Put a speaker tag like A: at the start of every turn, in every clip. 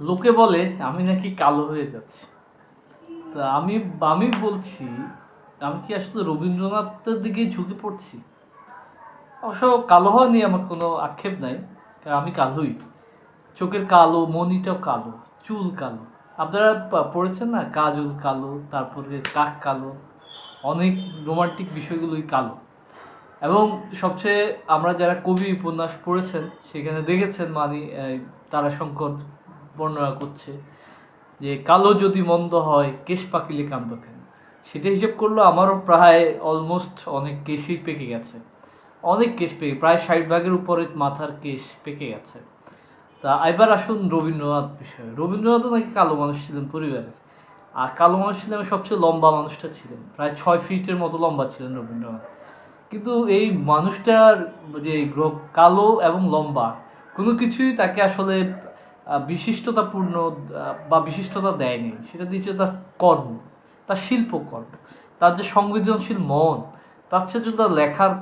A: লোকে বলে, আমি নাকি কালো হয়ে যাচ্ছি। তা আমি আমি বলছি, আমি কি আসলে রবীন্দ্রনাথের দিকেই ঝুঁকে পড়ছি? অবশ্য কালো হওয়া নিয়ে আমার কোনো আক্ষেপ নাই, কারণ আমি কালোই। চোখের কালো, মনিটাও কালো, চুল কালো। আপনারা পড়েছেন না? কাজল কালো, তারপরে কাক কালো, অনেক রোমান্টিক বিষয়গুলোই কালো। এবং সবচেয়ে আমরা যারা কবি, উপন্যাস পড়েছেন, সেখানে দেখেছেন মানে তারাশঙ্কর বর্ণনা করছে যে কালো যদি মন্দ হয়, কেশ পাকিলে কান্দ কেন? সেটা হিসেব করল আমারও প্রায় অলমোস্ট অনেক কেশই পেকে গেছে। অনেক কেশ পেকে, প্রায় ষাট ভাগের উপরে মাথার কেশ পেকে গেছে। তা এবার আসুন রবীন্দ্রনাথ বিষয়ে। রবীন্দ্রনাথও নাকি কালো মানুষ ছিলেন পরিবারের। আর কালো মানুষ ছিলেন সবচেয়ে লম্বা মানুষটা ছিলেন। প্রায় ছয় ফিটের মতো লম্বা ছিলেন রবীন্দ্রনাথ। কিন্তু এই মানুষটার যে কালো এবং লম্বা, কোনো কিছুই তাকে আসলে বিশিষ্টতাপূর্ণ বা বিশিষ্টতা দেয়নি। সেটা দিয়েছে তার কর্ম, তার শিল্পকর্ম, তার যে সংবেদনশীল মন, তার সাথে তার লেখার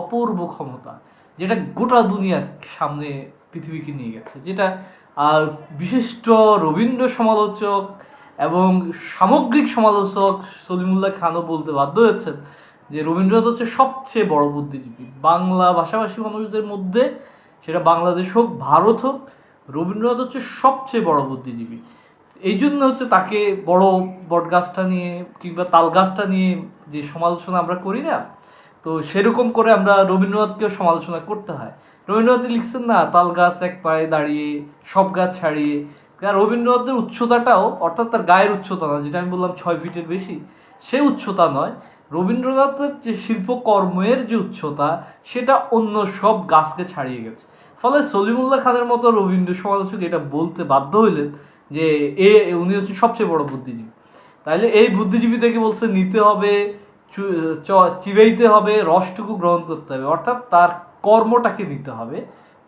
A: অপূর্ব ক্ষমতা, যেটা গোটা দুনিয়ার সামনে পৃথিবীকে নিয়ে গেছে, যেটা, আর বিশিষ্ট রবীন্দ্র সমালোচক এবং সামগ্রিক সমালোচক সলিমুল্লাহ খানও বলতে বাধ্য হয়েছেন যে রবীন্দ্রনাথ হচ্ছে সবচেয়ে বড় বুদ্ধিজীবী। বাংলা ভাষাভাষী মানুষদের মধ্যে সেটা বাংলাদেশ হোক, ভারত হোক রবীন্দ্রনাথ হচ্ছে সবচেয়ে বড় বুদ্ধিজীবী। এই জন্য হচ্ছে তাকে বড় বটগাছটা নিয়ে কিংবা তাল গাছটা নিয়ে যে সমালোচনা আমরা করি না, তো সেরকম করে আমরা রবীন্দ্রনাথকেও সমালোচনা করতে হয়। রবীন্দ্রনাথ লিখছেন, না তাল গাছ এক পায়ে দাঁড়িয়ে, সব গাছ ছাড়িয়ে। রবীন্দ্রনাথের উচ্চতাটাও, অর্থাৎ তার গায়ের উচ্চতা না, যেটা আমি বললাম ছয় ফিটের বেশি, সে উচ্চতা নয়। রবীন্দ্রনাথের যে শিল্পকর্মের যে উচ্চতা, সেটা অন্য সব গাছকে ছাড়িয়ে গেছে। ফলে সলিমুল্লাহ খানের মতো রবীন্দ্র সমালোচক এটা বলতে বাধ্য হইলেন যে এ উনি হচ্ছে সবচেয়ে বড় বুদ্ধিজীবী। তাইলে এই বুদ্ধিজীবী থেকে বলছে নিতে হবে চিবাইতে হবে, রসটুকু গ্রহণ করতে হবে। অর্থাৎ তার কর্মটাকে নিতে হবে।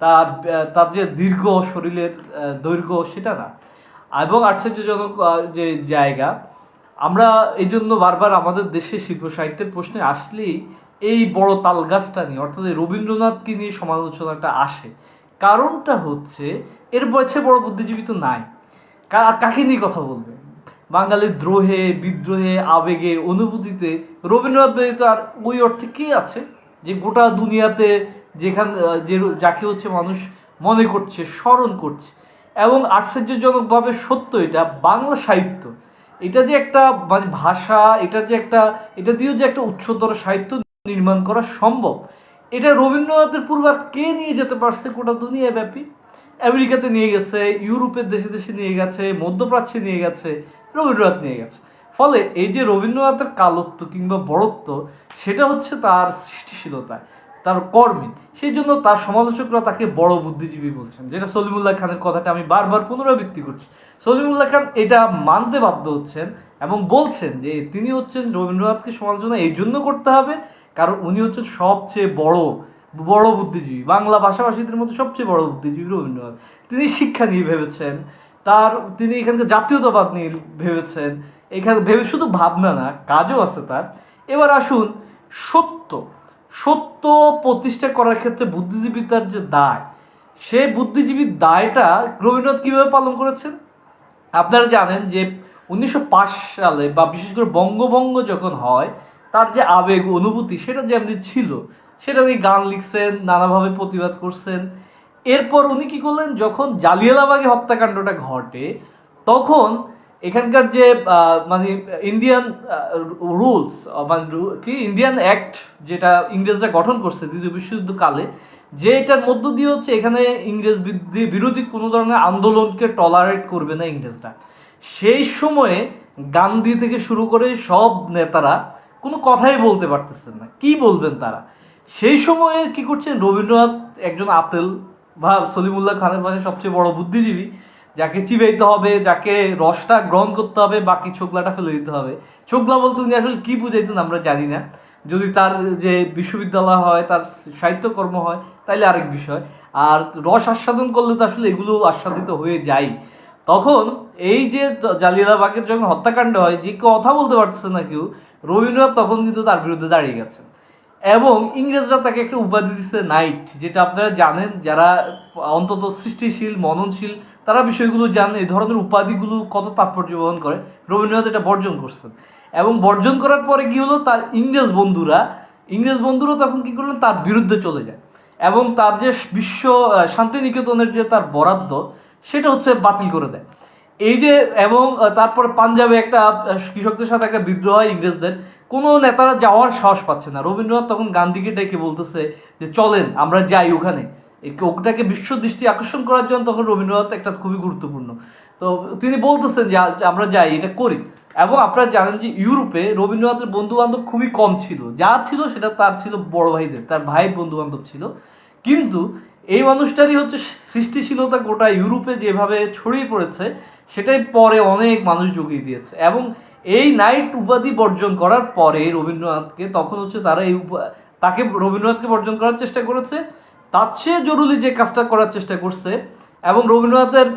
A: তার তার যে দীর্ঘ শরীরের দৈর্ঘ্য সেটা না। এবং আশ্চর্যজনক যে জায়গা, আমরা এই জন্য বারবার আমাদের দেশে শিল্প সাহিত্যের প্রশ্নে আসলেই এই বড় তাল গাছটা নিয়ে, অর্থাৎ রবীন্দ্রনাথকে নিয়ে সমালোচনাটা আসে। কারণটা হচ্ছে, এর বয়সে বড় বুদ্ধিজীবী তো নাই। কাকে নিয়ে কথা বলবে? বাঙালির দ্রোহে, বিদ্রোহে, আবেগে, অনুভূতিতে, রবীন্দ্রনাথ ব্যতীত আর ওই অর্থে কে আছে? যে গোটা দুনিয়াতে যেখান যে যাকে হচ্ছে মানুষ মনে করছে, স্মরণ করছে। এবং আশ্চর্যজনকভাবে সত্য এটা, বাংলা সাহিত্য। এটা যে একটা মানে ভাষা, এটা যে একটা, এটা দিয়েও যে একটা উচ্চতর সাহিত্য নির্মাণ করা সম্ভব এটা রবীন্দ্রনাথের পূর্বে আর কে নিয়ে যেতে পারছে গোটা দুনিয়া ব্যাপী? আমেরিকাতে নিয়ে গেছে, ইউরোপের দেশে দেশে নিয়ে গেছে, মধ্যপ্রাচ্যে নিয়ে গেছে, রবীন্দ্রনাথ নিয়ে গেছে। ফলে এই যে রবীন্দ্রনাথের কালত্ব কিংবা বড়ত্ব, সেটা হচ্ছে তার সৃষ্টিশীলতায়, তার কর্মে সেই জন্য তার সমালোচকরা তাকে বড় বুদ্ধিজীবী বলছেন, যেটা সলিমুল্লাহ খানের কথাটা আমি বারবার পুনরাবৃত্তি করছি। সলিমুল্লাহ খান এটা মানতে বাধ্য হচ্ছেন এবং বলছেন যে তিনি হচ্ছেন রবীন্দ্রনাথকে সমালোচনা এই জন্য করতে হবে কারণ উনি হচ্ছেন সবচেয়ে বড় বড় বুদ্ধিজীবী। বাংলা ভাষাভাষীদের মধ্যে সবচেয়ে বড় বুদ্ধিজীবী রবীন্দ্রনাথ। তিনি শিক্ষা নিয়ে ভেবেছেন, তার, তিনি এখানকার জাতীয়তাবাদ নিয়ে ভেবেছেন, এখানে, ভেবে শুধু ভাবনা না, কাজও আছে তার। এবার আসুন, সত্য। সত্য প্রতিষ্ঠা করার ক্ষেত্রে বুদ্ধিজীবিতার যে দায় সেই বুদ্ধিজীবীর দায়টা রবীন্দ্রনাথ কীভাবে পালন করেছেন? আপনারা জানেন যে উনিশশো পাঁচ সালে বা বিশেষ করে বঙ্গভঙ্গ যখন হয় তার যে আবেগ, অনুভূতি সেটা যে এমনি ছিল, সেটা নিয়ে গান লিখছেন, নানাভাবে প্রতিবাদ করছেন। এরপর উনি কি করলেন? যখন জালিয়ালাবাগে হত্যাকাণ্ডটা ঘটে, তখন এখানকার যে মানে ইন্ডিয়ান রুলস মানে কি? ইন্ডিয়ান অ্যাক্ট যেটা ইংরেজরা গঠন করছে দ্বিতীয় বিশ্বযুদ্ধ কালে যে এটার মধ্য দিয়ে হচ্ছে এখানে ইংরেজ বিরোধী কোনো ধরনের আন্দোলনকে টলারেট করবে না ইংরেজরা। সেই সময়ে গান্ধী থেকে শুরু করে সব নেতারা কোনো কথাই বলতে পারতেছেন না। কি বলবেন তারা? সেই সময়ে কি করছেন? রবীন্দ্রনাথ একজন আপেল বা সলিমুল্লাহ খানের ভাষায় সবচেয়ে বড় বুদ্ধিজীবী, যাকে চিবাইতে হবে, যাকে রসটা গ্রহণ করতে হবে, বাকি ছোকলাটা ফেলে দিতে হবে। ছোকলা বলতে উনি আসলে কী বুঝাইছেন আমরা জানি না। যদি তার যে বিশ্ববিদ্যালয় হয়, তার সাহিত্যকর্ম হয়, তাইলে আরেক বিষয়। আর রস আস্বাদন করলে তো আসলে এগুলো আস্বাদিত হয়ে যায় তখন এই যে জালিয়ালাবাগের যখন হত্যাকাণ্ড হয়, যে কথা বলতে পারতেছে না কেউ রবীন্দ্রনাথ তখন কিন্তু তার বিরুদ্ধে দাঁড়িয়ে গেছেন। এবং ইংরেজরা তাকে একটা উপাধি দিচ্ছে নাইট, যেটা আপনারা জানেন, যারা অন্তত সৃষ্টিশীল, মননশীল, তারা বিষয়গুলো জানে, এই ধরনের উপাধিগুলো কত তাৎপর্য বহন করে। রবীন্দ্রনাথ এটা বর্জন করছেন। এবং বর্জন করার পরে কি হলো, তার ইংরেজ বন্ধুরা ইংরেজ বন্ধুরা তখন কি করলেন, তার বিরুদ্ধে চলে যায়। এবং তার যে বিশ্ব শান্তিনিকেতনের যে তার বরাদ্দ, সেটা হচ্ছে বাতিল করে দেয়। এই যে এবং তারপরে পাঞ্জাবে একটা কৃষকদের সাথে একটা বিদ্রোহ হয় ইংরেজদের, কোনো নেতারা যাওয়ার সাহস পাচ্ছে না। রবীন্দ্রনাথ তখন গান্ধীকে ডেকে বলতেছে যে, চলেন, আমরা যাই ওখানে। ওটাকে বিশ্ব দৃষ্টি আকর্ষণ করার জন্য তখন রবীন্দ্রনাথ একটা খুবই গুরুত্বপূর্ণ। তো তিনি বলতেছেন যে আমরা যাই, এটা করি। এবং আপনারা জানেন যে, ইউরোপে রবীন্দ্রনাথের বন্ধু বান্ধব খুবই কম ছিল। যা ছিল, সেটা তার ছিল বড় ভাইদের, তার ভাইয়ের বন্ধু বান্ধব ছিল। কিন্তু এই মানুষটারই হচ্ছে সৃষ্টিশীলতা গোটা ইউরোপে যেভাবে ছড়িয়ে পড়েছে সেটাই পরে অনেক মানুষ জুগিয়ে দিয়েছে। এবং এই নাইট উপাধি বর্জন করার পরে রবীন্দ্রনাথকে, তখন হচ্ছে তারা এই তাকে রবীন্দ্রনাথকে বর্জন করার চেষ্টা করেছে। তার চেয়ে জরুরি যে কাজটা করার চেষ্টা করছে, এবং রবীন্দ্রনাথের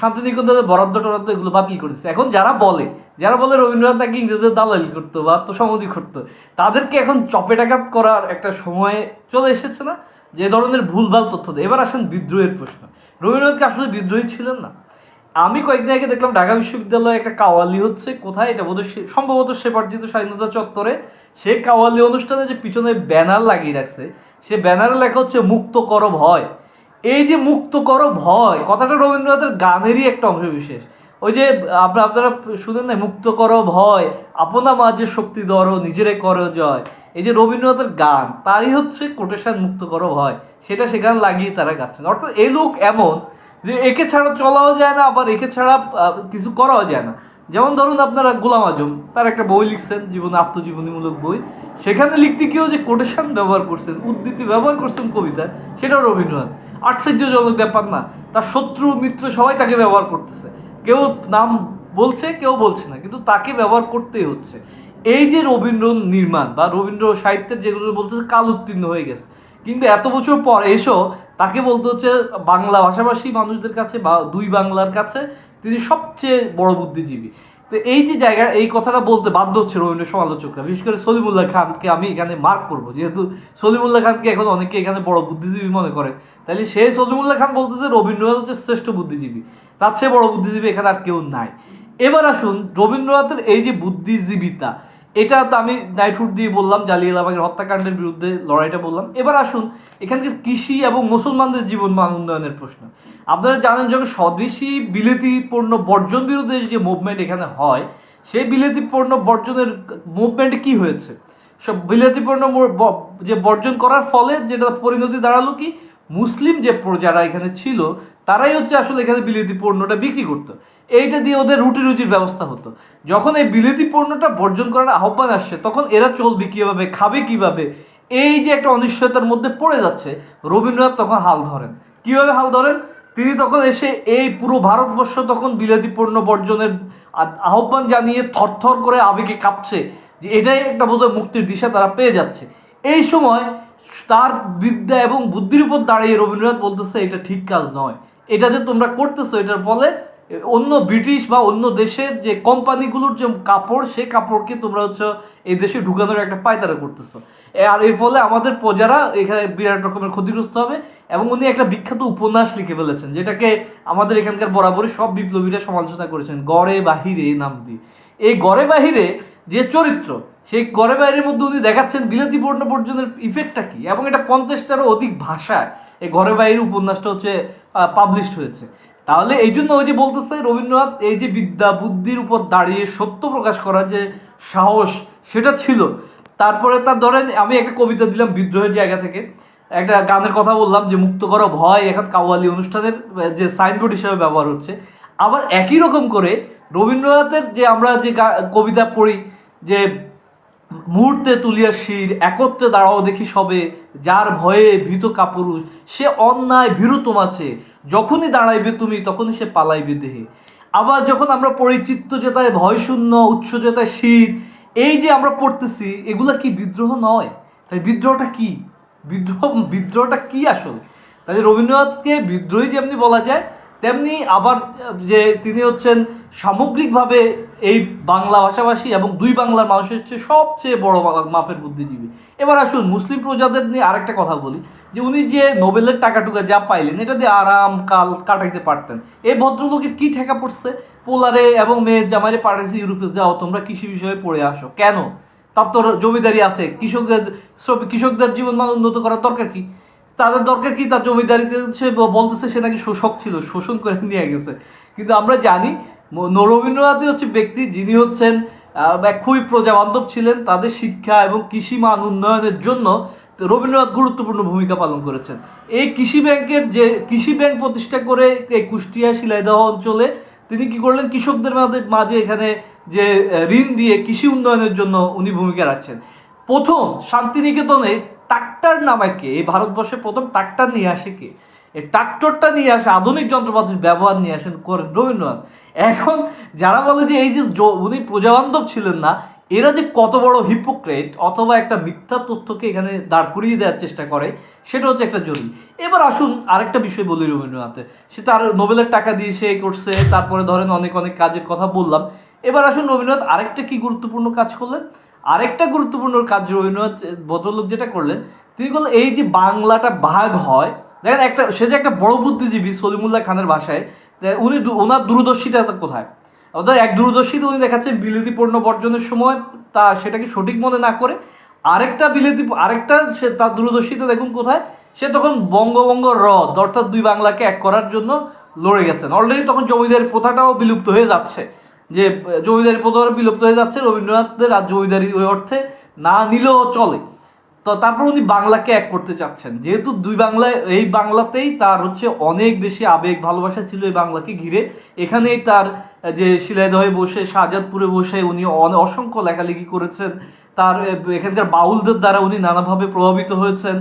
A: শান্তিনিকেতনের বরাদ্দ টরাদ্দ এগুলো বাতিল করেছে। এখন যারা বলে যারা বলে রবীন্দ্রনাথ নাকি ইংরেজের দালালি করতো বা আত্মসমাধি করতো, তাদেরকে এখন চপেটাঘাত করার একটা সময় চলে এসেছে না? যে ধরনের ভুলভাল তথ্য দেয় এবার আসেন বিদ্রোহের প্রশ্ন। রবীন্দ্রনাথকে আসলে বিদ্রোহী ছিলেন না? আমি কয়েকদিন আগে দেখলাম ঢাকা বিশ্ববিদ্যালয়ে একটা কাওয়ালি হচ্ছে। কোথায়? এটা সে- সম্ভবত সেপার্জিত স্বাধীনতা চত্বরে। সে কাওয়ালি অনুষ্ঠানে যে পিছনে ব্যানার লাগিয়ে রাখছে, সে ব্যানারে লেখা হচ্ছে, মুক্ত কর ভয় এই যে মুক্ত কর ভয় কথাটা রবীন্দ্রনাথের গানেরই একটা অংশ বিশেষ ওই যে আপনারা আপনারা শুনেন না মুক্ত কর ভয় আপনা মাঝে শক্তি দর নিজেরে কর জয়। এই যে রবীন্দ্রনাথের গান, তারই হচ্ছে কোটেশন মুক্ত কর ভয় সেটা সেখানে লাগিয়ে তারা গাচ্ছেন। অর্থাৎ এই লোক এমন যে একে ছাড়া চলাও যায় না, আবার একে ছাড়া কিছু করাও যায় না। যেমন ধরুন আপনারা গোলাম আজম, তার একটা বই লিখছেন, জীবন আত্মজীবনীমূলক বই। সেখানে লিখতে গিয়েও যে কোটেশন ব্যবহার করছেন, উদ্ধৃতি ব্যবহার করছেন কবিতা সেটাও রবীন্দ্রনাথ। আশ্চর্যজনক ব্যাপার না, তার শত্রু, মিত্র সবাই তাকে ব্যবহার করতেছে। কেউ নাম বলছে, কেউ বলছে না, কিন্তু তাকে ব্যবহার করতেই হচ্ছে। এই যে রবীন্দ্র নির্মাণ বা রবীন্দ্র সাহিত্যের যেগুলো বলতেছে, কাল উত্তীর্ণ হয়ে গেছে। কিন্তু এত বছর পর এসো তাকে বলতে হচ্ছে বাংলা ভাষাভাষী মানুষদের কাছে বা দুই বাংলার কাছে তিনি সবচেয়ে বড় বুদ্ধিজীবী। তো এই যে জায়গা, এই কথাটা বলতে বাধ্য হচ্ছে রবীন্দ্র সমালোচকরা। বিশেষ করে সলিমুল্লাহ খানকে আমি এখানে মার্ক করব। যেহেতু সলিমুল্লাহ খানকে এখন অনেকে এখানে বড় বুদ্ধিজীবী মনে করে। তাহলে সেই সলিমুল্লাহ খান বলতেছে রবীন্দ্রনাথ হচ্ছে শ্রেষ্ঠ বুদ্ধিজীবী। তার চেয়ে বড় বুদ্ধিজীবী এখানে আর কেউ নাই। এবার আসুন রবীন্দ্রনাথের এই যে বুদ্ধিজীবিতা এটা তো আমি নাইটহুড দিয়ে বললাম জালিয়ালাবাগের হত্যাকাণ্ডের বিরুদ্ধে লড়াইটা বললাম। এবার আসুন এখানকার কৃষি এবং মুসলমানদের জীবন মান উন্নয়নের প্রশ্ন। আপনারা জানেন, যখন স্বদেশি বিলেতি পণ্য বর্জন বিরুদ্ধে যে মুভমেন্ট এখানে হয়, সেই বিলেতি পণ্য বর্জনের মুভমেন্টে কি হয়েছে? সব বিলেতি পণ্য যে বর্জন করার ফলে যেটা পরিণতি দাঁড়াল কি? মুসলিম যে প্রজারা এখানে ছিল তারাই হচ্ছে আসলে এখানে বিলেতি পণ্যটা বিক্রি করতো। এইটা দিয়ে ওদের রুটি রুজির ব্যবস্থা হতো। যখন এই বিলেতি পণ্যটা বর্জন করার আহ্বান আসছে, তখন এরা চলবে কীভাবে, খাবে কীভাবে, এই যে একটা অনিশ্চয়তার মধ্যে পড়ে যাচ্ছে, রবীন্দ্রনাথ তখন হাল ধরেন। কীভাবে হাল ধরেন? তিনি তখন এসে এই পুরো ভারতবর্ষ তখন বিলাতি পণ্য বর্জনের আহ্বান জানিয়ে থরথর করে আবেগে কাঁপছে যে এটাই একটা বোধহয় মুক্তির দিশা তারা পেয়ে যাচ্ছে। এই সময় তার বিদ্যা এবং বুদ্ধির উপর দাঁড়িয়ে রবীন্দ্রনাথ বলতেছে, এটা ঠিক কাজ নয়। এটা যে তোমরা করতেছো, এটার ফলে অন্য ব্রিটিশ বা অন্য দেশের যে কোম্পানিগুলোর যে কাপড় সেই কাপড়কে তোমরা হচ্ছে এই দেশে ঢুকানোর একটা পায়তারা করতেছো। আর এর ফলে আমাদের প্রজারা এখানে বিরাট রকমের ক্ষতিগ্রস্ত হবে এবং উনি একটা বিখ্যাত উপন্যাস লিখে ফেলেছেন, যেটাকে আমাদের এখানকার বরাবরই সব বিপ্লবীরা সমালোচনা করেছেন, গড়ে বাহিরে নাম দিয়ে। এই গড়ে বাহিরে যে চরিত্র, সেই গড়ে বাহিরের মধ্যে উনি দেখাচ্ছেন বিলাতি বর্ণ বর্জনের ইফেক্টটা কি? এবং এটা পঞ্চাশটারও অধিক ভাষায় এই ঘরে বাইরের উপন্যাসটা হচ্ছে পাবলিশড হয়েছে। তাহলে এই জন্য ওই যে বলতেছে, রবীন্দ্রনাথ, এই যে বিদ্যা বুদ্ধির উপর দাঁড়িয়ে সত্য প্রকাশ করার যে সাহস, সেটা ছিল। তারপরে তার ধরেন, আমি একটা কবিতা দিলাম বিদ্রোহের জায়গা থেকে। একটা গানের কথা বললাম যে, মুক্ত করা ভয় এখন কাওয়ালি অনুষ্ঠানের যে সাইনবোর্ড হিসেবে ব্যবহার হচ্ছে। আবার একই রকম করে রবীন্দ্রনাথের যে আমরা যে কবিতা পড়ি, যে মুহূর্তে তুলিয়া শির একত্রে দাঁড়াও দেখি সবে, যার ভয়ে ভীত কাপুরুষ। সে অন্যায় ভীরু তোমাছে, যখনই দাঁড়াইবে তুমি তখনই সে পালাইবে দেহে। আবার যখন আমরা পরিচিত্ত যেটায় ভয় শূন্য উচ্চ যেটায় শির, এই যে আমরা পড়তেছি, এগুলা কি বিদ্রোহ নয়? তাই বিদ্রোহটা কি? বিদ্রোহ, বিদ্রোহটা কি আসলে? তাই রবীন্দ্রনাথকে বিদ্রোহী যেমনি বলা যায়, তেমনি আবার যে তিনি হচ্ছেন সামগ্রিকভাবে এই বাংলা ভাষাভাষী এবং দুই বাংলার মানুষের চেয়ে সবচেয়ে বড় মাপের বুদ্ধিজীবী। এবার আসুন মুসলিম প্রজাদের নিয়ে আরেকটা কথা বলি, যে উনি যে নোবেলের টাকাটুকা যা পাইলেন, এটা দিয়ে আরাম কাল কাটাইতে পারতেন। এই ভদ্রলোকের কি ঠেকা পড়ছে? পোলারে এবং মেয়ের জামাইরে পাঠাইছে ইউরোপে, যাও তোমরা কৃষি বিষয়ে পড়ে আসো। কেন? তার তো জমিদারি আছে, কৃষকদের কৃষকদের জীবনমান উন্নত করার দরকার কি? তাদের দরকার কি? তার জমিদারিতে সে বলতেছে সে নাকি শোষক ছিল, শোষণ করে নিয়ে গেছে। কিন্তু আমরা জানি রবীন্দ্রনাথই হচ্ছে ব্যক্তি যিনি হচ্ছেন খুবই প্রজাবান্ধব ছিলেন, তাদের শিক্ষা এবং কৃষি মান উন্নয়নের জন্য রবীন্দ্রনাথ গুরুত্বপূর্ণ ভূমিকা পালন করেছেন। এই কৃষি ব্যাংকের যে, কৃষি ব্যাংক প্রতিষ্ঠা করে এই কুষ্টিয়া শিলাইদহ অঞ্চলে তিনি কি করলেন? কৃষকদের মাঝে এখানে যে ঋণ দিয়ে কৃষি উন্নয়নের জন্য উনি ভূমিকা রাখছেন। প্রথম শান্তিনিকেতনে ট্রাক্টর নামে কে? এই ভারতবর্ষে প্রথম ট্রাক্টর নিয়ে আসে কে? এই ট্রাক্টরটা নিয়ে আসে, আধুনিক যন্ত্রপাতির ব্যবহার নিয়ে আসেন করেন রবীন্দ্রনাথ। এখন যারা বলে যে এই যে উনি প্রজাবান্ধব ছিলেন না, এরা যে কত বড় হিপোক্রেট অথবা একটা মিথ্যা তথ্যকে এখানে দাঁড় করিয়ে দেওয়ার চেষ্টা করে, সেটা হচ্ছে একটা জরুরি এবার আসুন আরেকটা বিষয় বলি রবীন্দ্রনাথে। সে তার নোবেলের টাকা দিয়ে সে করছে, তারপরে ধরেন অনেক অনেক কাজের কথা বললাম। এবার আসুন রবীন্দ্রনাথ আরেকটা কি গুরুত্বপূর্ণ কাজ করলেন? আরেকটা গুরুত্বপূর্ণ কাজ রবীন্দ্রনাথ, ভদ্রলোক যেটা করলেন, তিনি বললেন এই যে বাংলাটা ভাগ হয় দেখেন একটা, সে যে একটা বড় বুদ্ধিজীবী সলিমুল্লাহ খানের ভাষায় উনি ওনার দূরদর্শিতা কোথায়? অর্থাৎ এক দূরদর্শিতা উনি দেখাচ্ছেন বিলেতি পণ্য বর্জনের সময়, তা সেটাকে সঠিক মনে না করে? আরেকটা বিলেতি আরেকটা সে তার দূরদর্শিতা দেখুন কোথায়? সে তখন বঙ্গবঙ্গ হ্রদ অর্থাৎ দুই বাংলাকে এক করার জন্য লড়ে গেছেন। অলরেডি তখন জমিদারি প্রথাটাও বিলুপ্ত হয়ে যাচ্ছে। যে, জমিদারি প্রথাটা বিলুপ্ত হয়ে যাচ্ছে, রবীন্দ্রনাথের আর জমিদারি ওই অর্থে না নিলেও চলে। তো তারপর উনি বাংলাকে এক করতে চাচ্ছেন। যেহেতু দুই বাংলায়, এই বাংলাতেই তার হচ্ছে অনেক বেশি আবেগ, ভালোবাসা ছিল এই বাংলাকে ঘিরে। এখানেই তার যে শিলাইদহে বসে, শাহজাদপুরে বসে উনি অসংখ্য লেখালেখি করেছেন। তার এখানকার বাউলদের দ্বারা উনি নানাভাবে প্রভাবিত হয়েছেন।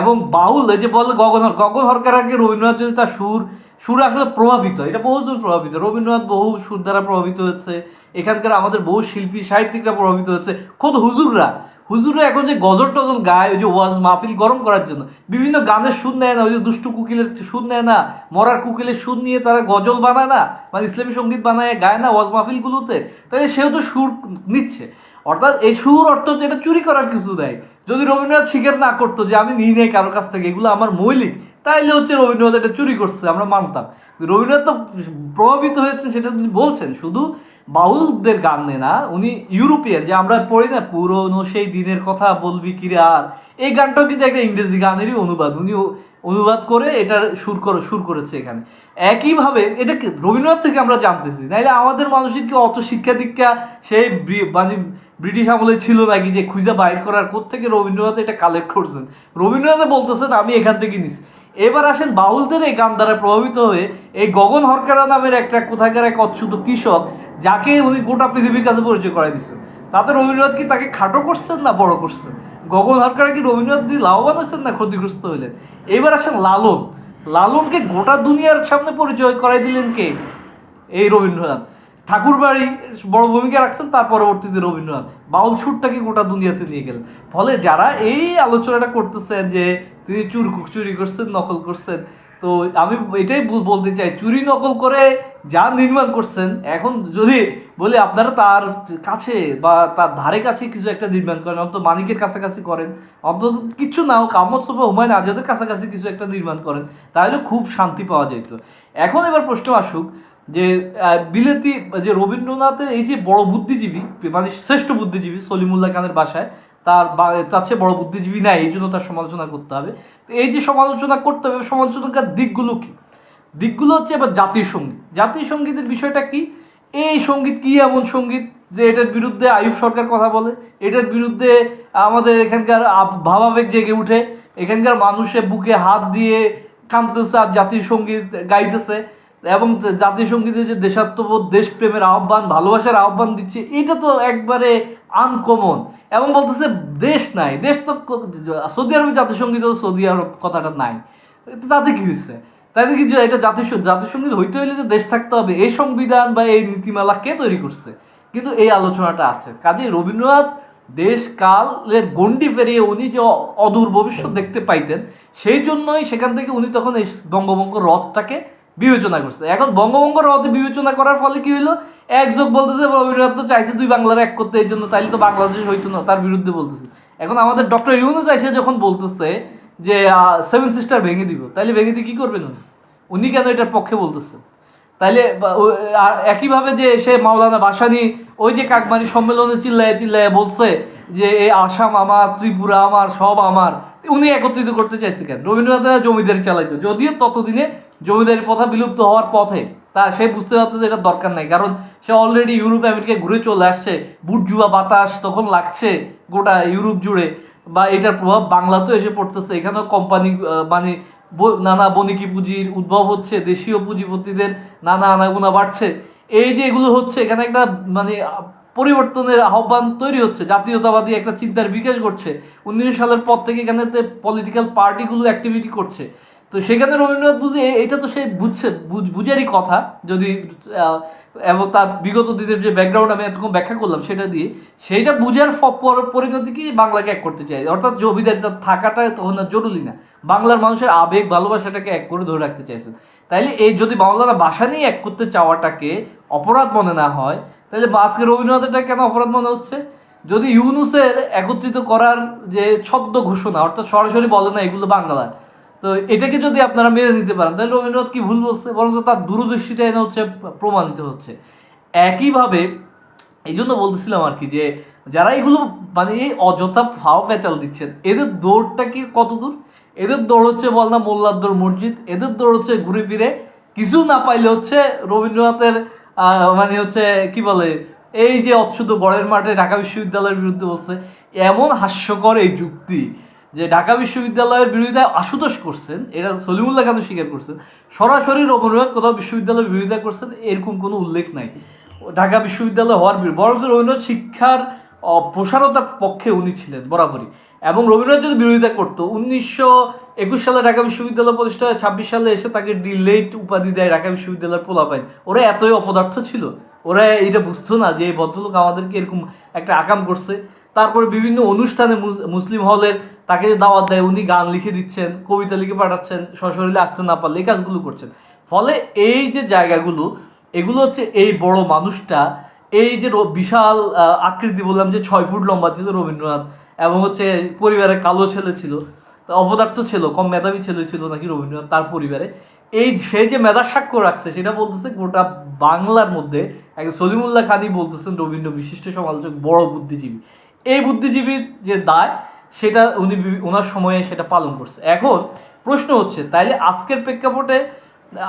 A: এবং বাউল, এই যে বলে গগন গগন হরকারকে রবীন্দ্রনাথ যদি তার সুর সুর আসলে প্রভাবিত, এটা বহুজন প্রভাবিত। রবীন্দ্রনাথ বহু সুর দ্বারা প্রভাবিত হয়েছে। এখানকার আমাদের বহু শিল্পী, সাহিত্যিকরা প্রভাবিত হয়েছে। খোদ হুজুররা হুজুররা এখন যে গজল টজল গায়, ওই যে ওয়াজ মাহফিল গরম করার জন্য, বিভিন্ন গানের সুর নেয় না, ওই যে দুষ্টু কুকিলের সুর নেয় না, মরার কুকিলের সুর নিয়ে তারা গজল বানায় না মানে ইসলামী সংগীত বানায়, গায় না ওয়াজ মাহফিলগুলোতে তাই সেও তো সুর নিচ্ছে। অর্থাৎ এই সুর অর্থ হচ্ছে এটা চুরি করার কিছু দেয় যদি রবীন্দ্রনাথ স্বীকার না করতো যে আমি নিই নেই কারোর কাছ থেকে, এগুলো আমার মৌলিক, তাইলে হচ্ছে রবীন্দ্রনাথ এটা চুরি করছে, আমরা মানতাম। রবীন্দ্রনাথ তো প্রভাবিত হয়েছে, সেটা তিনি বলছেন, শুধু বাউলদের গানে না, উনি ইউরোপিয়ান, যে আমরা পড়ি না, পুরনো সেই দিনের কথা বলবি কিরে আর। এই গানটাও কিন্তু একটা ইংরেজি গানেরই অনুবাদ, উনি অনুবাদ করে এটার সুর করে, সুর করেছে এখানে। একইভাবে এটা রবীন্দ্রনাথ থেকে আমরা জানতেছি, নাইলে আমাদের মানুষের কি অত শিক্ষা দীক্ষা সেই মানে ব্রিটিশ আমলে ছিল নাকি যে খুঁজে বাইর করার থেকে রবীন্দ্রনাথ এটা কালেক্ট করছেন? রবীন্দ্রনাথ বলতেছেন, আমি এখান থেকে নিছি। এবার আসেন বাউলদের এই গান দ্বারা প্রভাবিত হয়ে এই গগন হরকারা নামের একটা কোথাকার এক অচ্যুত কৃষক যাকে উনি গোটা পৃথিবীর কাছে পরিচয় করাই দিচ্ছেন। তাতে রবীন্দ্রনাথ কি তাকে খাটো করছেন না বড় করছেন? গগন হরকারা কি রবীন্দ্রনাথ দিয়ে লাভবান হচ্ছেন না ক্ষতিগ্রস্ত হইলেন? এবার আসেন লালন। লালনকে গোটা দুনিয়ার সামনে পরিচয় করাই দিলেন কে? এই রবীন্দ্রনাথ। ঠাকুর বাড়ি বড় ভূমিকা রাখছেন, তার পরবর্তীতে রবীন্দ্রনাথ। বাউল সুরটাকে গোটা দুনিয়াতে নিয়ে গেলেন? ফলে যারা এই আলোচনাটা করতেছেন যে তিনি চুর চুরি করছেন, নকল করছেন। তো আমি এটাই বলতে চাই, চুরি নকল করে যা নির্মাণ করছেন, এখন যদি বলি আপনারা তার কাছে বা তার ধারে কাছে কিছু একটা নির্মাণ করেন, অন্তত মানিকের কাছাকাছি করেন, অন্তত কিছু না হোক, আহমদ সোফা হুমায়ুন আজাদের কাছাকাছি কিছু একটা নির্মাণ করেন, তাহলে খুব শান্তি পাওয়া যেত এখন এবার প্রশ্ন আসুক যে বিলেতি, যে রবীন্দ্রনাথের এই যে বড় বুদ্ধিজীবী মানে শ্রেষ্ঠ বুদ্ধিজীবী সলিমুল্লাহ খানের বাসায় তার তার চেয়ে বড় বুদ্ধিজীবী নাই এই জন্য তার সমালোচনা করতে হবে। তো এই যে সমালোচনা করতে হবে সমালোচনার দিকগুলো কি? দিকগুলো হচ্ছে এবার জাতীয় সংগীত। জাতীয় সঙ্গীতের বিষয়টা কি? এই সংগীত কি এমন সংগীত যে এটার বিরুদ্ধে আয়ুব সরকার কথা বলে? এটার বিরুদ্ধে আমাদের এখানকার ভাবাবেগ জেগে উঠে? এখানকার মানুষের বুকে হাত দিয়ে কাঁদতেছে আর জাতীয় সংগীত গাইতেছে এবং জাতীয় সঙ্গীতে যে দেশাত্মবোধ, দেশপ্রেমের আহ্বান, ভালোবাসার আহ্বান দিচ্ছে, এটা তো একবারে আনকমন এবং বলতেছে, দেশ নাই, দেশ তো সৌদি আরবে জাতীয় সংগীত সৌদি আরব কথাটা নাই। তাতে কি হয়েছে তাতে কি এটা জাতীয় স- জাতীয় সংগীত হইতে হইলে যে দেশ থাকতে হবে, এই সংবিধান বা এই নীতিমালা কে তৈরি করছে? কিন্তু এই আলোচনাটা আছে। কাজে রবীন্দ্রনাথ দেশ কালের গণ্ডি পেরিয়ে উনি যে অদূর ভবিষ্যৎ দেখতে পাইতেন, সেই জন্যই সেখান থেকে উনি তখন এই বঙ্গবঙ্গ রথটাকে বিবেচনা করছে। এখন বঙ্গভঙ্গ রদে বিবেচনা করার ফলে কি হইল? একযোগ বলতেছে রবীন্দ্রনাথ তো চাইছে দুই বাংলার এক করতে, এই জন্য তাইলে তো বাংলাদেশ হইতো না, তার বিরুদ্ধে বলতেছে। এখন আমাদের ডক্টর ইউনুস এসে যখন বলতেছে যে সেভেন সিস্টার ভেঙে দিব, তাইলে ভেঙে দিয়ে কি করবেন উনি? উনি কেন এটার পক্ষে বলতেছে? তাইলে একইভাবে যে সে মাওলানা বাসানি ওই যে কাকমারি সম্মেলনে চিল্লায় চিল্লায় বলছে যে এই আসাম আমার, ত্রিপুরা আমার, সব আমার উনি একত্রিত করতে চাইছে কেন? রবীন্দ্রনাথ জমিদারি চালাইতো। যদিও ততদিনে জমিদারি প্রথা বিলুপ্ত হওয়ার পথে তা সে বুঝতে পারতো যে এটা দরকার নাই। কারণ সে অলরেডি ইউরোপ আমেরিকায় ঘুরে চলে আসছে। বুটজুয়া বাতাস তখন লাগছে গোটা ইউরোপ জুড়ে। বা এটার প্রভাব বাংলাতেও এসে পড়তেছে। এখানেও কোম্পানি মানে নানা বণিকি পুঁজির উদ্ভব হচ্ছে। দেশীয় পুঁজিপতিদের নানা আনাগুনা বাড়ছে। এই যে এগুলো হচ্ছে, এখানে একটা মানে পরিবর্তনের আহ্বান তৈরি হচ্ছে, জাতীয়তাবাদী একটা চিন্তার বিকাশ ঘটছে। উনিশ সালের পর থেকে এখানে পলিটিক্যাল পার্টিগুলো অ্যাক্টিভিটি করছে। তো সেখানে রবীন্দ্রনাথ বুঝে, এটা তো সে বুঝছে, বুঝ- বুঝারই কথা, যদি এবং তার বিগত দিনের যে ব্যাকগ্রাউন্ড আমি এতক্ষণ ব্যাখ্যা করলাম সেটা দিয়ে, সেইটা বুঝার পর- পরিণতি কি বাংলাকে এক করতে চাই অর্থাৎ জমিদারিটা থাকাটা তখন আর জরুরি না। বাংলার মানুষের আবেগ, ভালোবাসাটাকে এক করে ধরে রাখতে চাইছেন। তাইলে এই যদি বাংলারা ভাষা নিয়ে এক করতে চাওয়াটাকে অপরাধ মনে না হয় তাহলে আজকে রবীন্দ্রনাথের কেন অপরাধ মনে হচ্ছে? যদি ইউনুসের একত্রিত করার যে ছদ্ম ঘোষণা, অর্থাৎ সরাসরি বলে না, এগুলো বাংলায়, তো এটাকে যদি আপনারা মেনে নিতে পারেন, তাহলে রবীন্দ্রনাথ কি ভুল বলছে? বরঞ্চ তার দূরদৃষ্টিটা এনে হচ্ছে প্রমাণিত হচ্ছে। একইভাবে এই জন্য বলতেছিলাম আর কি যে, যারা এগুলো মানে এই অযথা ফাও পেঁচাল দিচ্ছেন, এদের দৌড়টা কি কত দূর? এদের দৌড় হচ্ছে বল না মোল্লাদ্দর মসজিদ, এদের দৌড় হচ্ছে ঘুরে ফিরে। কিছু না পাইলে হচ্ছে রবীন্দ্রনাথের মানে হচ্ছে, কি বলে, এই যে অচ্ছুত বড়ের মাঠে ঢাকা বিশ্ববিদ্যালয়ের বিরুদ্ধে বলছে, এমন হাস্যকর এই যুক্তি যে ঢাকা বিশ্ববিদ্যালয়ের বিরোধিতা আশুতোষ করছেন, এটা সলিমুল্লাহ খান স্বীকার করছেন, সরাসরি রবীন্দ্রনাথ কোথাও বিশ্ববিদ্যালয়ের বিরোধিতা করছেন, এরকম কোনো উল্লেখ নাই। ঢাকা বিশ্ববিদ্যালয় হওয়ার বরঞ্চ রবীন্দ্রনাথ শিক্ষার প্রসারতার পক্ষে উনি ছিলেন, বরাবরই। এবং রবীন্দ্রনাথ যদি বিরোধিতা করতো, উনিশশো একুশ সালে ঢাকা বিশ্ববিদ্যালয় প্রতিষ্ঠা ছাব্বিশ সালে এসে তাকে ডিলেট উপাধি দেয় ঢাকা বিশ্ববিদ্যালয়ের পোলাপাইন। ওরা এতই অপদার্থ ছিল। ওরা এটা বুঝতো না যে এই ভদ্রলোক আমাদেরকে এরকম একটা আকাম করছে। তারপরে বিভিন্ন অনুষ্ঠানে মুসলিম হলের তাকে দাওয়াত দেয়, উনি গান লিখে দিচ্ছেন, কবিতা লিখে পাঠাচ্ছেন, সশরীরে আসতে না পারলে এই কাজগুলো করছেন। ফলে এই যে জায়গাগুলো, এগুলো হচ্ছে এই বড় মানুষটা, এই যে বিশাল আকৃতি বললাম যে ছয় ফুট লম্বা ছিল রবীন্দ্রনাথ এবং হচ্ছে পরিবারে কালো ছেলে ছিল অপদার্থ ছিল, কম মেধাবী ছেলে ছিল নাকি রবীন্দ্রনাথ, তার পরিবারে। এই সে যে মেধার সাক্ষ্য রাখছে, সেটা বলতেছে গোটা বাংলার মধ্যে এক সলিমুল্লাহ খানই বলতেছেন রবীন্দ্র বিশিষ্ট সমালোচক, বড় বুদ্ধিজীবী। এই বুদ্ধিজীবীর যে দায়, সেটা উনি ওনার সময়ে সেটা পালন করছে। এখন প্রশ্ন হচ্ছে, তাইলে আজকের প্রেক্ষাপটে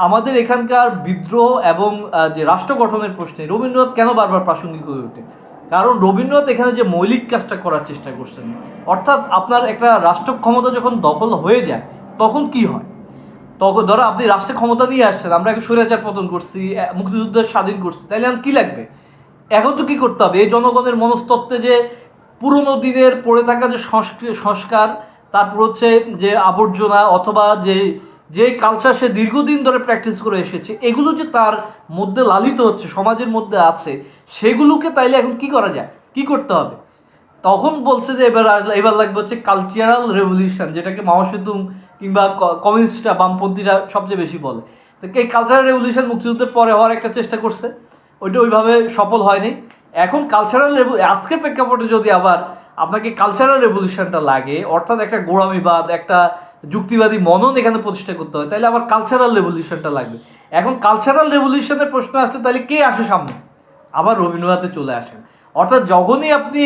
A: আমাদের এখানকার বিদ্রোহ এবং যে রাষ্ট্র গঠনের প্রশ্নে রবীন্দ্রনাথ কেন বারবার প্রাসঙ্গিক হয়ে ওঠে কারণ রবীন্দ্রনাথ এখানে যে মৌলিক কাজটা করার চেষ্টা করছেন, অর্থাৎ আপনার একটা রাষ্ট্র ক্ষমতা যখন দখল হয়ে যায়, তখন কি হয়? তখন ধরো আপনি রাষ্ট্রের ক্ষমতা নিয়ে আসছেন, আমরা একটা স্বৈরাচার পতন করছি মুক্তিযুদ্ধের স্বাধীন করছি, তাইলে আর কী লাগবে? এখন তো কী করতে হবে? এই জনগণের মনস্তত্ত্বে যে পুরনো দিনের পড়ে থাকা যে সংস্কৃ- সংস্কার, তারপর হচ্ছে যে আবর্জনা অথবা যে যে কালচার সে দীর্ঘদিন ধরে প্র্যাকটিস করে এসেছে, এগুলো যে তার মধ্যে লালিত হচ্ছে, সমাজের মধ্যে আছে, সেগুলোকে তাইলে এখন কি করা যায়? কি করতে হবে? তখন বলছে যে এবার এবার লাগবে হচ্ছে কালচারাল রেভলিউশন যেটাকে মাও সেতুং কিংবা কমিউনিস্টরা, বামপন্থীরা সবচেয়ে বেশি বলে। তো এই কালচারাল রেভলিউশন মুক্তিযুদ্ধের পরে হওয়ার একটা চেষ্টা করছে, ওইটা ওইভাবে সফল হয়নি। এখন কালচারাল আজকের প্রেক্ষাপটে যদি আবার আপনাকে কালচারাল রেভলিউশনটা লাগে, অর্থাৎ একটা গোড়ামিবাদ, একটা যুক্তিবাদী মনন এখানে প্রতিষ্ঠা করতে হয় তাহলে আবার কালচারাল রেভলিউশনটা লাগবে। এখন কালচারাল রেভলিউশনের প্রশ্ন আসলে তাহলে কে আসে সামনে? আবার রবীন্দ্রনাথে চলে আসেন। অর্থাৎ যখনই আপনি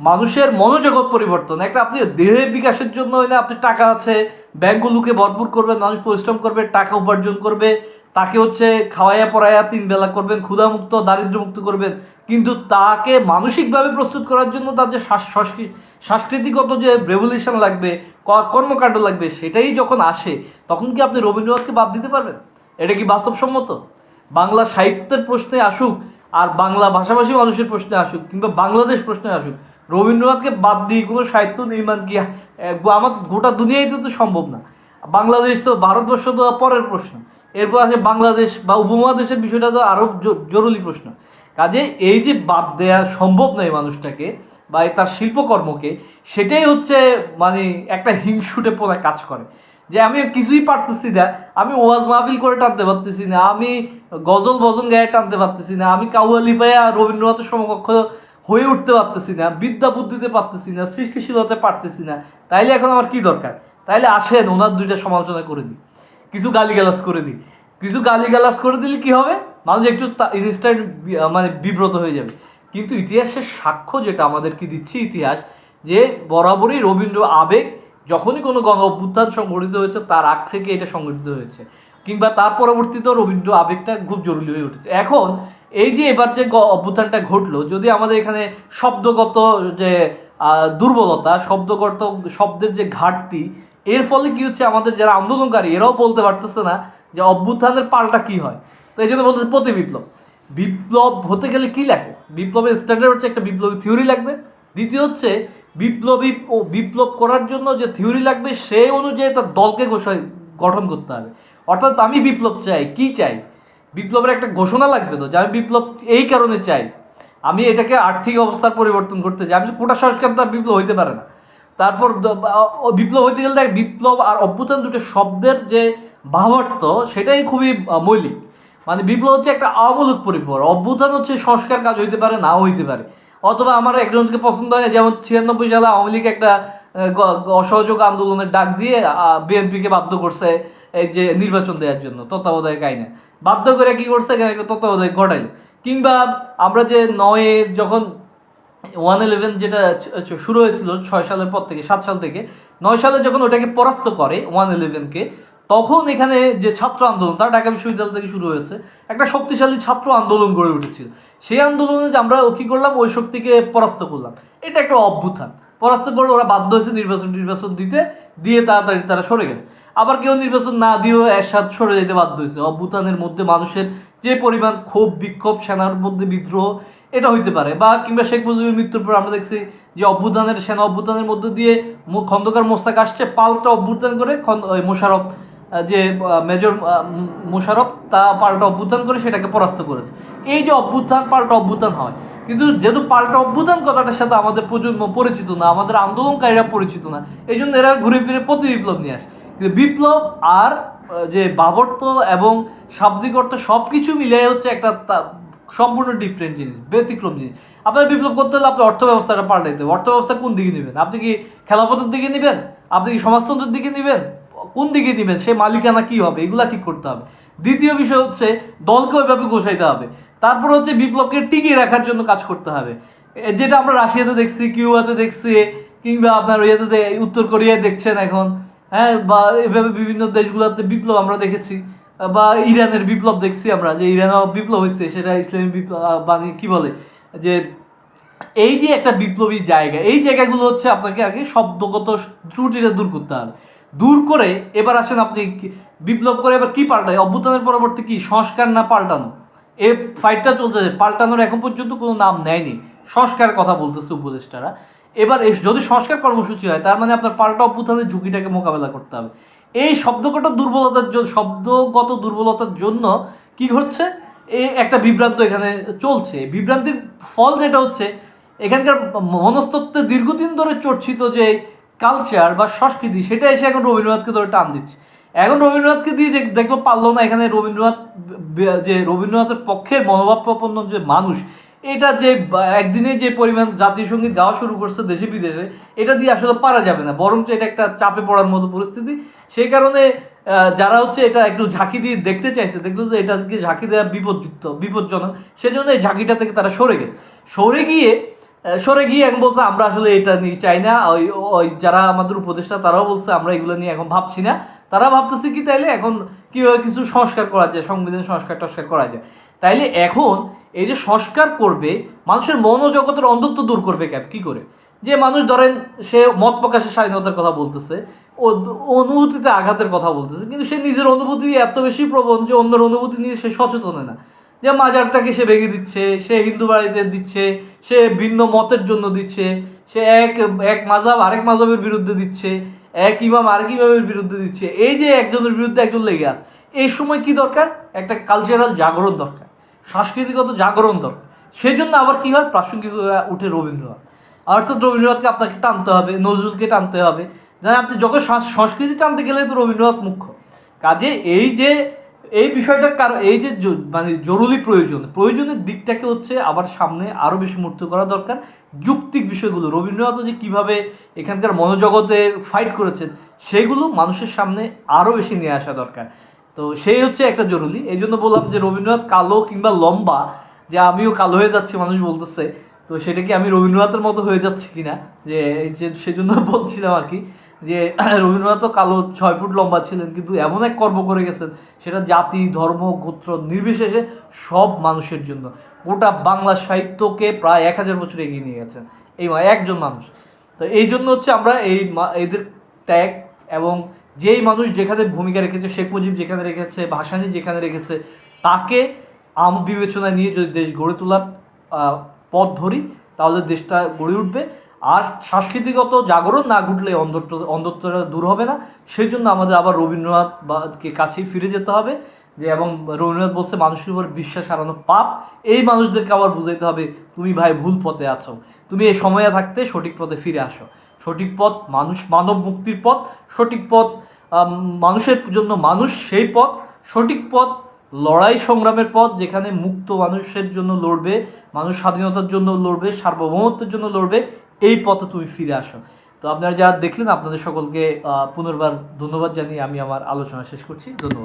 A: মানুষের মনোজগৎ পরিবর্তন, একটা আপনি দেহের বিকাশের জন্য না, আপনি টাকা আছে ব্যাংকগুলোকে ভরপুর করবে মানুষ পরিশ্রম করবে, টাকা উপার্জন করবে তাকে হচ্ছে খাওয়াইয়া পড়াইয়া তিন বেলা করবেন, ক্ষুধামুক্ত, দারিদ্র্যমুক্ত করবেন। কিন্তু তাকে মানসিকভাবে প্রস্তুত করার জন্য তার যে সাস- সংস্কৃ- সাংস্কৃতিকগত যে রেভলিউশন লাগবে কর্মকাণ্ড লাগবে, সেটাই যখন আসে, তখন কি আপনি রবীন্দ্রনাথকে বাদ দিতে পারবেন? এটা কি বাস্তবসম্মত? বাংলা সাহিত্যের প্রশ্নে আসুক আর বাংলা ভাষাভাষী মানুষের প্রশ্নে আসুক কিংবা বাংলাদেশ প্রশ্নে আসুক, রবীন্দ্রনাথকে বাদ দিয়ে কোনো সাহিত্য নির্মাণ কি আমার গোটা দুনিয়াতে তো সম্ভব না। বাংলাদেশ তো ভারতবর্ষ তো পরের প্রশ্ন। এরপর আসে বাংলাদেশ বা উপমহাদেশের বিষয়টা তো আরও জরুরি প্রশ্ন। কাজে এই যে বাদ দেওয়া সম্ভব নয় মানুষটাকে বা তার শিল্পকর্মকে, সেটাই হচ্ছে মানে একটা হিংসুটে পোলা কাজ করে। যে আমি কিছুই পারতেছি না, আমি ওয়াজ মাহফিল করে টানতে পারতেছি না, আমি গজল ভজন গায়ে টানতে পারতেছি না, আমি কাউয়ালি পাইয়া রবীন্দ্রনাথের সমকক্ষ হয়ে উঠতে পারতেছি না, বিদ্যা বুদ্ধিতে পারতেছি না সৃষ্টিশীলতে পারতেছি না, তাইলে এখন আমার কি দরকার? তাইলে আসেন, ওনার দুইটা সমালোচনা করে দিই। কিছু গালিগালাজ করে দিই। কিছু গালিগালাজ করে দিলে কি হবে? মানুষ একটু ইনস্ট্যান্ট মানে বিব্রত হয়ে যাবে। কিন্তু ইতিহাসের সাক্ষ্য যেটা আমাদেরকে দিচ্ছে ইতিহাস, যে বরাবরই রবীন্দ্র আবেগ যখনই কোনো গণ অভ্যুত্থান সংগঠিত হয়েছে, তার আগ থেকে এটা সংগঠিত হয়েছে। কিংবা তার পরবর্তীতেও রবীন্দ্র আবেগটা খুব জরুরি হয়ে উঠেছে। এখন এই যে এবার যে অভ্যুত্থানটা ঘটলো, যদি আমাদের এখানে শব্দগত যে দুর্বলতা, শব্দগত শব্দের যে ঘাটতি এর ফলে কি হচ্ছে, আমাদের যারা আন্দোলনকারী, এরাও বলতে পারতেছে না যে অভ্যুত্থানের পাল্টা কি হয়। তো এই জন্য বলতেছে প্রতি বিপ্লব। বিপ্লব হতে গেলে কি লাগবে? বিপ্লবের স্ট্যান্ডার্ড হচ্ছে একটা বিপ্লবী থিওরি লাগবে। দ্বিতীয় হচ্ছে, বিপ্লবী ও বিপ্লব করার জন্য যে থিওরি লাগবে সেই অনুযায়ী তার দলকে গঠন করতে হবে। অর্থাৎ আমি বিপ্লব চাই, কি চাই? বিপ্লবের একটা ঘোষণা লাগবে তো, যে আমি বিপ্লব এই কারণে চাই। আমি এটাকে আর্থিক অবস্থার পরিবর্তন করতে চাই। আমি কোটা সংস্কার তো আর বিপ্লব হইতে পারে না। তারপর বিপ্লব হইতে গেলে দেখ, বিপ্লব আর অভ্যুত্থান দুটো শব্দের যে ভাবার্থ সেটাই খুবই মৌলিক। মানে বিপ্লব হচ্ছে একটা আমূলক পরিপর অভ্যুত্থান হচ্ছে সংস্কার কাজ হইতে পারে, নাও হইতে পারে। অথবা আমার একজনকে পছন্দ হয় যেমন ছিয়ানব্বই সালে আওয়ামী লীগ একটা অসহযোগ আন্দোলনের ডাক দিয়ে বিএনপিকে বাধ্য করছে এই যে নির্বাচন দেওয়ার জন্য, তত্ত্বাবধায়ক আইনে। বাধ্য করে কি করছে তত্ত্বাবধায়ক ঘটাইল। কিংবা আমরা যে নয়ে যখন ওয়ান ইলেভেন যেটা শুরু হয়েছিল ছয় সালের পর থেকে, সাত সাল থেকে, নয় সালে যখন ওটাকে পরাস্ত করে ওয়ান ইলেভেনকে তখন এখানে যে ছাত্র আন্দোলন, তার ঢাকা বিশ্ববিদ্যালয় থেকে শুরু হয়েছে, একটা শক্তিশালী ছাত্র আন্দোলন গড়ে উঠেছিল। সেই আন্দোলনে যে আমরা কি করলাম? ওই শক্তিকে পরাস্ত করলাম। এটা একটা অভ্যুত্থান। পরাস্ত করে ওরা বাধ্য হয়েছে নির্বাচন নির্বাচন দিতে, দিয়ে তাড়াতাড়ি তারা সরে গেছে। আবার কেউ নির্বাচন না দিয়েও একসাথ সরে যেতে বাধ্য হয়েছে। অভ্যুত্থানের মধ্যে মানুষের যে পরিমাণ ক্ষোভ, বিক্ষোভ, সেনার মধ্যে বিদ্রোহ এটা হইতে পারে। বা কিংবা শেখ মুজিবের মৃত্যুর পর আমরা দেখছি যে অভ্যুত্থানের, সেনা অভ্যুত্থানের মধ্যে দিয়ে খন্দকার মোস্তাক আসছে, পাল্টা অভ্যুত্থান করে মোশারফ যে মেজর মোশারফ, তা পাল্টা অভ্যুত্থান করে সেটাকে পরাস্ত করেছে। এই যে অভ্যুত্থান, পাল্টা অভ্যুত্থান হয়। কিন্তু যেহেতু পাল্টা অভ্যুত্থান কথাটার সাথে আমাদের প্রজন্ম পরিচিত না, আমাদের আন্দোলনকারীরা পরিচিত না এই জন্য এরা ঘুরে ফিরে প্রতি বিপ্লব নিয়ে আসে। কিন্তু বিপ্লব আর যে বাবর্ত এবং শাব্দিক অর্থ সব কিছু মিলিয়ে হচ্ছে একটা সম্পূর্ণ ডিফারেন্ট জিনিস, ব্যতিক্রম জিনিস। আপনার বিপ্লব করতে হলে আপনি অর্থ ব্যবস্থাটা পাল্টাইতে হবে। অর্থ ব্যবস্থা কোন দিকে নেবেন? আপনি কি খেলাপথের দিকে নেবেন? আপনি কি সমাজতন্ত্রের দিকে নেবেন? কোন দিকে নেবেন? সে মালিকানা কি হবে? এগুলা ঠিক করতে হবে। দ্বিতীয় বিষয় হচ্ছে, দলকে ওইভাবে গোছাইতে হবে। তারপর হচ্ছে বিপ্লবকে টিকিয়ে রাখার জন্য কাজ করতে হবে। যেটা আমরা রাশিয়াতে দেখছি, কিউবাতে দেখছি, কিংবা আপনার ইয়েতে উত্তর কোরিয়ায় দেখছেন এখন। হ্যাঁ বা এভাবে বিভিন্ন দেশগুলোতে বিপ্লব আমরা দেখেছি। বা ইরানের বিপ্লব দেখছি আমরা, যে ইরানে বিপ্লব হয়েছে সেটা ইসলামী বিপ্লব মানে কি বলে? যে এই যে একটা বিপ্লবী জায়গা, এই জায়গাগুলো হচ্ছে আপনাকে আগে শব্দগত ত্রুটিটা দূর করতে হবে। দূর করে এবার আসেন আপনি বিপ্লব করে এবার কি পাল্টায়? অভ্যুত্থানের পরবর্তী কি? সংস্কার না পাল্টানো? এই ফাইটটা চলতেছে পাল্টানোর এখন পর্যন্ত কোনো নাম নেয়নি। সংস্কার কথা বলতেছে উপদেষ্টারা। এবার যদি সংস্কার কর্মসূচি হয়, তার মানে আপনার পাল্টা অভ্যুত্থানের ঝুঁকিটাকে মোকাবেলা করতে হবে। এই শব্দগত দুর্বলতার জন্য শব্দগত দুর্বলতার জন্য কি ঘটছে? এই একটা বিভ্রান্ত এখানে চলছে। বিভ্রান্তির ফল যেটা হচ্ছে, এখানকার মনস্তত্ত্বে দীর্ঘদিন ধরে চর্চিত যে কালচার বা সংস্কৃতি, সেটা এসে এখন রবীন্দ্রনাথকে ধরে টান দিচ্ছে। এখন রবীন্দ্রনাথকে দিয়ে যে দেখল পারল না, এখানে রবীন্দ্রনাথ যে রবীন্দ্রনাথের পক্ষের মনোভাবপ্রপন্ন যে মানুষ এটা যে, একদিনে যে পরিমাণ জাতীয় সংগীত গাওয়া শুরু করছে দেশে বিদেশে, এটা দিয়ে আসলে পারা যাবে না। বরঞ্চ এটা একটা চাপে পড়ার মতো পরিস্থিতি। সেই কারণে যারা হচ্ছে এটা একটু ঝাঁকি দিয়ে দেখতে চাইছে, দেখল যে এটাকে ঝাঁকি দেওয়া বিপদযুক্ত, বিপজ্জনক। সেজন্য এই ঝাঁকিটা থেকে তারা সরে গেছে। সরে গিয়ে সরে গিয়ে এখন বলছে, আমরা আসলে এটা নিয়ে চাই না। ওই ওই যারা আমাদের উপদেষ্টা, তারাও বলছে, আমরা এগুলো নিয়ে এখন ভাবছি না। তারা ভাবতেছে কি, তাইলে এখন কীভাবে কিছু সংস্কার করা যায়, সংবিধান সংস্কার টস্কার করা যায়। তাইলে এখন এই যে সংস্কার করবে, মানুষের মনোজগতের অন্ধত্ব দূর করবে ক্যাব কি করে? যে মানুষ ধরেন, সে মত প্রকাশের স্বাধীনতার কথা বলতেছে, ও অনুভূতিতে আঘাতের কথা বলতেছে, কিন্তু সে নিজের অনুভূতি এত বেশি প্রবণ যে অন্যের অনুভূতি নিয়ে সে সচেতন না। যে মাজারটাকে সে ভেঙে দিচ্ছে, সে হিন্দু বাড়িতে দিচ্ছে, সে ভিন্ন মতের জন্য দিচ্ছে, সে এক এক মাজাব আরেক মাজাবের বিরুদ্ধে দিচ্ছে, এক ইমাম আরেক ইমামের বিরুদ্ধে দিচ্ছে, এই যে একজনের বিরুদ্ধে একজন লেগে আছে, এই সময় কি দরকার? একটা কালচারাল জাগরণ দরকার। সাংস্কৃতিকত জাগরণ দরকার সেই জন্য আবার কি হয়? প্রাসঙ্গিক উঠে রবীন্দ্রনাথ। অর্থাৎ রবীন্দ্রনাথকে আপনাকে টানতে হবে, নজরুলকে টানতে হবে। যেন আপনি যখন সংস্কৃতি টানতে গেলে তো রবীন্দ্রনাথ মুখ্য। কাজে এই যে, এই বিষয়টা কারণ, এই যে মানে জরুরি প্রয়োজন, প্রয়োজনের দিকটাকে হচ্ছে আবার সামনে আরও বেশি মূর্ত করা দরকার। যুক্তিক বিষয়গুলো, রবীন্দ্রনাথ যে কীভাবে এখানকার মনোজগতে ফাইট করেছেন, সেগুলো মানুষের সামনে আরও বেশি নিয়ে আসা দরকার। তো সেই হচ্ছে একটা জরুরি। এই জন্য বললাম যে রবীন্দ্রনাথ কালো কিংবা লম্বা, যে আমিও কালো হয়ে যাচ্ছি মানুষ বলতেছে, তো সেটা কি আমি রবীন্দ্রনাথের মতো হয়ে যাচ্ছি কিনা? যে যে সেজন্য বলছিলাম আর কি, যে রবীন্দ্রনাথ তো কালো ছয় ফুট লম্বা ছিলেন, কিন্তু এমন এক কর্ম করে গেছেন, সেটা জাতি, ধর্ম, গোত্র নির্বিশেষে সব মানুষের জন্য। গোটা বাংলা সাহিত্যকে প্রায় এক হাজার বছর এগিয়ে নিয়ে গেছেন। এই একজন মানুষ। তো এই জন্য হচ্ছে আমরা এই এদের ত্যাগ এবং যেই মানুষ যেখানে ভূমিকা রেখেছে, শেখ মুজিব যেখানে রেখেছে, ভাসানী যেখানে রেখেছে, তাকে আম বিবেচনায় নিয়ে যদি দেশ গড়ে তোলার পথ ধরি, তাহলে দেশটা গড়ে উঠবে। আর সাংস্কৃতিগত জাগরণ না ঘটলে অন্ধত্ব, অন্ধত্বটা দূর হবে না। সেই জন্য আমাদের আবার রবীন্দ্রনাথ বাকে কাছেই ফিরে যেতে হবে। যে এবং রবীন্দ্রনাথ বলছে, মানুষের উপর বিশ্বাস হারানো পাপ, এই মানুষদেরকে আবার বুঝাইতে হবে, তুমি ভাই ভুল পথে আছো। তুমি এই সময়ে থাকতে সঠিক পথে ফিরে আসো। সঠিক পথ মানুষ, মানব মুক্তির পথ সঠিক পথ মানুষের জন্য মানুষ সেই পথ, সঠিক পথ, লড়াই সংগ্রামের পথ, যেখানে মুক্ত মানুষের জন্য লড়বে, মানুষ স্বাধীনতার জন্য লড়বে, সার্বভৌমত্বের জন্য লড়বে, এই পথে তুমি ফিরে আসো। তো আপনারা যা দেখলেন, আপনাদের সকলকে পুনর্বার ধন্যবাদ জানিয়ে আমি আমার আলোচনা শেষ করছি। ধন্যবাদ।